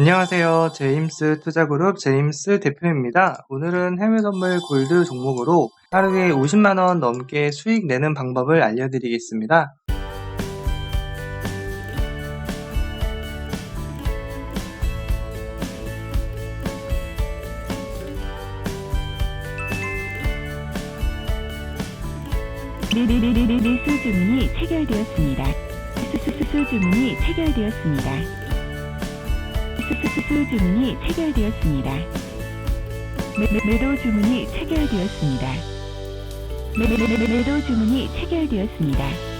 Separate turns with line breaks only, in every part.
안녕하세요. 제임스 투자그룹 제임스 대표입니다. 오늘은 해외 선물 골드 종목으로 하루에 50만원 넘게 수익 내는 방법을 알려드리겠습니다.
매수 주문이 체결되었습니다. 수수 주문이 체결되었습니다. 수수 주문이 체결되었습니다. 매도 주문이 체결되었습니다. 매도 주문이 체결되었습니다.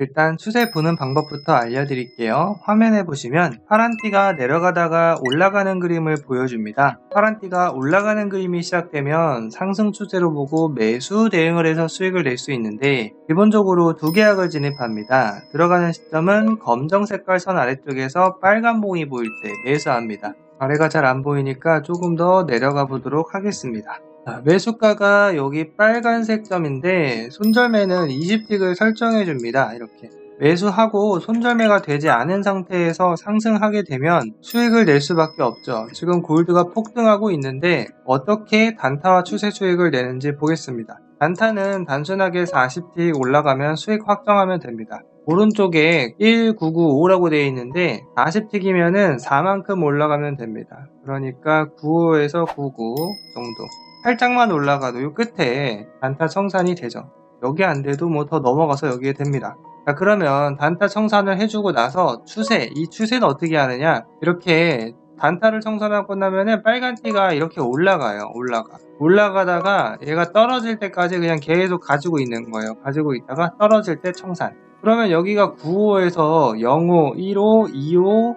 일단 추세 보는 방법부터 알려드릴게요. 화면에 보시면 파란 띠가 내려가다가 올라가는 그림을 보여줍니다. 파란 띠가 올라가는 그림이 시작되면 상승 추세로 보고 매수 대응을 해서 수익을 낼 수 있는데 기본적으로 두 계약을 진입합니다. 들어가는 시점은 검정 색깔 선 아래쪽에서 빨간 봉이 보일 때 매수합니다. 아래가 잘 안 보이니까 조금 더 내려가 보도록 하겠습니다. 자, 매수가가 여기 빨간색 점인데 손절매는 20틱을 설정해 줍니다. 이렇게 매수하고 손절매가 되지 않은 상태에서 상승하게 되면 수익을 낼 수밖에 없죠. 지금 골드가 폭등하고 있는데 어떻게 단타와 추세 수익을 내는지 보겠습니다. 단타는 단순하게 40틱 올라가면 수익 확정하면 됩니다. 오른쪽에 1995라고 되어 있는데 40틱이면은 4만큼 올라가면 됩니다. 그러니까 95에서 99 정도. 살짝만 올라가도 요 끝에 단타 청산이 되죠. 여기 안 돼도 뭐 더 넘어가서 여기에 됩니다. 자, 그러면 단타 청산을 해주고 나서 추세, 이 추세는 어떻게 하느냐? 이렇게 단타를 청산하고 나면은 빨간 띠가 이렇게 올라가요. 올라가. 올라가다가 얘가 떨어질 때까지 그냥 계속 가지고 있는 거예요. 가지고 있다가 떨어질 때 청산. 그러면 여기가 95에서 05, 15, 25,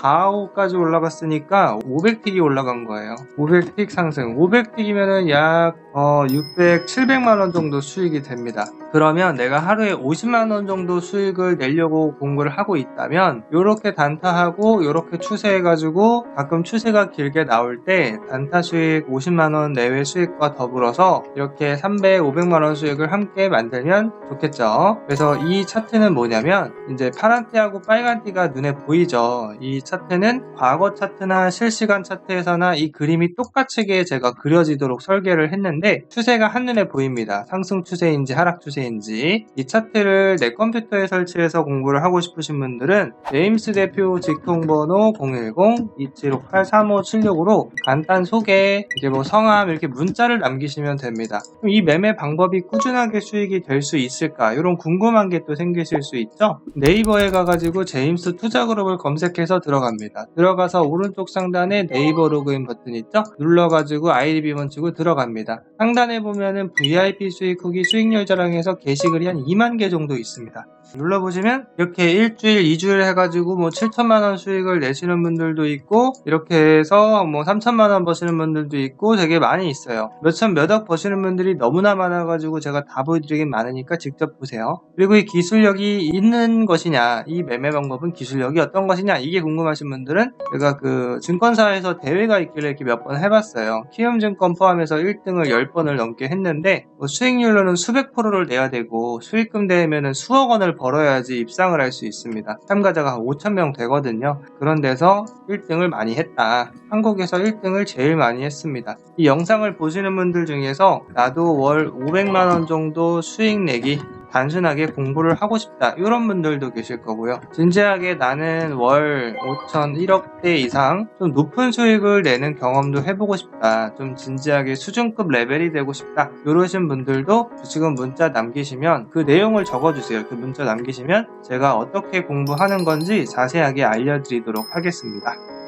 35, 45까지 올라갔으니까 500틱이 올라간 거예요. 500틱 상승. 500틱이면은 약 어, 600, 700만 원 정도 수익이 됩니다. 그러면 내가 하루에 50만 원 정도 수익을 내려고 공부를 하고 있다면, 요렇게 단타하고, 요렇게 추세해가지고, 가끔 추세가 길게 나올 때, 단타 수익 50만 원 내외 수익과 더불어서, 이렇게 300, 500만 원 수익을 함께 만들면 좋겠죠. 그래서 이 차트는 뭐냐면, 이제 파란 띠하고 빨간 띠가 눈에 보이죠. 이 차트는 과거 차트나 실시간 차트에서나 이 그림이 똑같이 제가 그려지도록 설계를 했는데, 추세가 한눈에 보입니다. 상승 추세인지 하락 추세인지. 이 차트를 내 컴퓨터에 설치해서 공부를 하고 싶으신 분들은 제임스 대표 직통번호 010-2758-3576으로 간단 소개, 이제 뭐 성함 이렇게 문자를 남기시면 됩니다. 이 매매 방법이 꾸준하게 수익이 될 수 있을까? 이런 궁금한 게 또 생기실 수 있죠? 네이버에 가가지고 제임스 투자그룹을 검색해서 들어갑니다. 들어가서 오른쪽 상단에 네이버 로그인 버튼 있죠? 눌러가지고 아이디 비번 치고 들어갑니다. 상단에 보면은 VIP 수익 후기 수익률 자랑에서 게시글이 한 2만 개 정도 있습니다. 눌러보시면 이렇게 일주일, 2주일 해가지고 뭐 7천만 원 수익을 내시는 분들도 있고 이렇게 해서 뭐 3천만 원 버시는 분들도 있고 되게 많이 있어요. 몇천, 몇억 버시는 분들이 너무나 많아가지고 제가 다 보여드리긴 많으니까 직접 보세요. 그리고 이 기술력이 있는 것이냐, 이 매매 방법은 기술력이 어떤 것이냐, 이게 궁금 하신 분들은 제가 그 증권사에서 대회가 있길래 이렇게 몇 번 해봤어요. 키움증권 포함해서 1등을 10번을 넘게 했는데 뭐 수익률로는 수백 프로를 내야 되고 수익금 대면은 수억 원을 벌어야지 입상을 할 수 있습니다. 참가자가 한 5천 명 되거든요. 그런 데서 1등을 많이 했다. 한국에서 1등을 제일 많이 했습니다. 이 영상을 보시는 분들 중에서 나도 월 500만 원 정도 수익 내기 단순하게 공부를 하고 싶다. 이런 분들도 계실 거고요. 진지하게 나는 월 5천 1억대 이상 좀 높은 수익을 내는 경험도 해보고 싶다. 좀 진지하게 수준급 레벨이 되고 싶다. 이러신 분들도 지금 문자 남기시면 그 내용을 적어주세요. 그 문자 남기시면 제가 어떻게 공부하는 건지 자세하게 알려드리도록 하겠습니다